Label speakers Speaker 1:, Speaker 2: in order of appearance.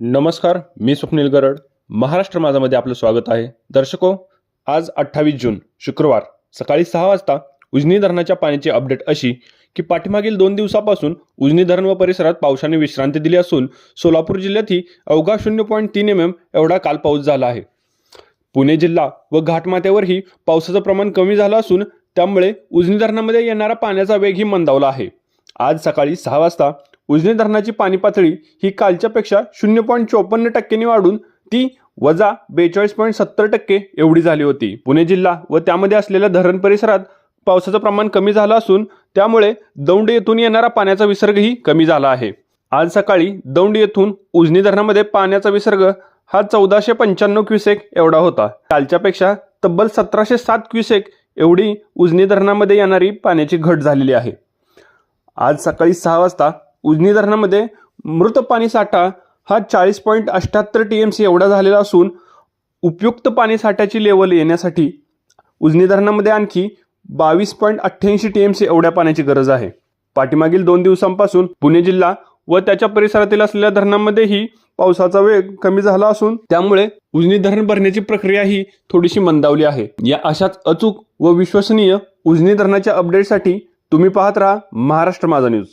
Speaker 1: नमस्कार मी स्वप्नील गरड. महाराष्ट्र माझामध्ये आपलं स्वागत आहे. दर्शको आज अठ्ठावीस जून शुक्रवार सकाळी सहा वाजता उजनी धरणाच्या पाण्याची अपडेट अशी की पाठीमागील दोन दिवसापासून उजनी धरण व परिसरात पावसाने विश्रांती दिली असून सोलापूर जिल्ह्यातही अवघा शून्य पॉईंट तीन एम एम एवढा काल पाऊस झाला आहे. पुणे जिल्हा व घाटमाथ्यावरही पावसाचं प्रमाण कमी झालं असून त्यामुळे उजनी धरणामध्ये येणारा पाण्याचा वेगही मंदावला आहे. आज सकाळी सहा वाजता उजनी धरणाची पाणी पातळी ही कालच्यापेक्षा शून्य पॉईंट चोपन्न टक्क्यांनी वाढून ती वजा बेचाळीस पॉईंट सत्तर टक्के एवढी झाली होती. पुणे जिल्हा व त्यामध्ये असलेल्या धरण परिसरात पावसाचं प्रमाण कमी झालं असून त्यामुळे दौंड येथून येणारा पाण्याचा विसर्गही कमी झाला आहे. आज सकाळी दौंड येथून उजनी धरणामध्ये पाण्याचा विसर्ग हा चौदाशे पंच्याण्णव क्युसेक एवढा होता. कालच्यापेक्षा तब्बल सतराशे सात क्युसेक एवढी उजनी धरणामध्ये येणारी पाण्याची घट झालेली आहे. आज सकाळी सहा वाजता उजनी धरणामध्ये मृत पाणी साठा हा चाळीस पॉईंट अठ्ठ्याहत्तर टी एम सी एवढा झालेला असून उपयुक्त पाणी साठ्याची लेवल येण्यासाठी उजनी धरणामध्ये आणखी बावीस पॉईंट अठ्ठ्याऐंशी टी एम सी एवढ्या पाण्याची गरज आहे. पाठीमागील दोन दिवसांपासून पुणे जिल्हा व त्याच्या परिसरातील असलेल्या धरणांमध्येही पावसाचा वेग कमी झाला असून त्यामुळे उजनी धरण भरण्याची प्रक्रिया ही थोडीशी मंदावली आहे. या अशाच अचूक व विश्वसनीय उजनी धरणाच्या अपडेटसाठी तुम्ही पाहत राहा महाराष्ट्र माझा न्यूज.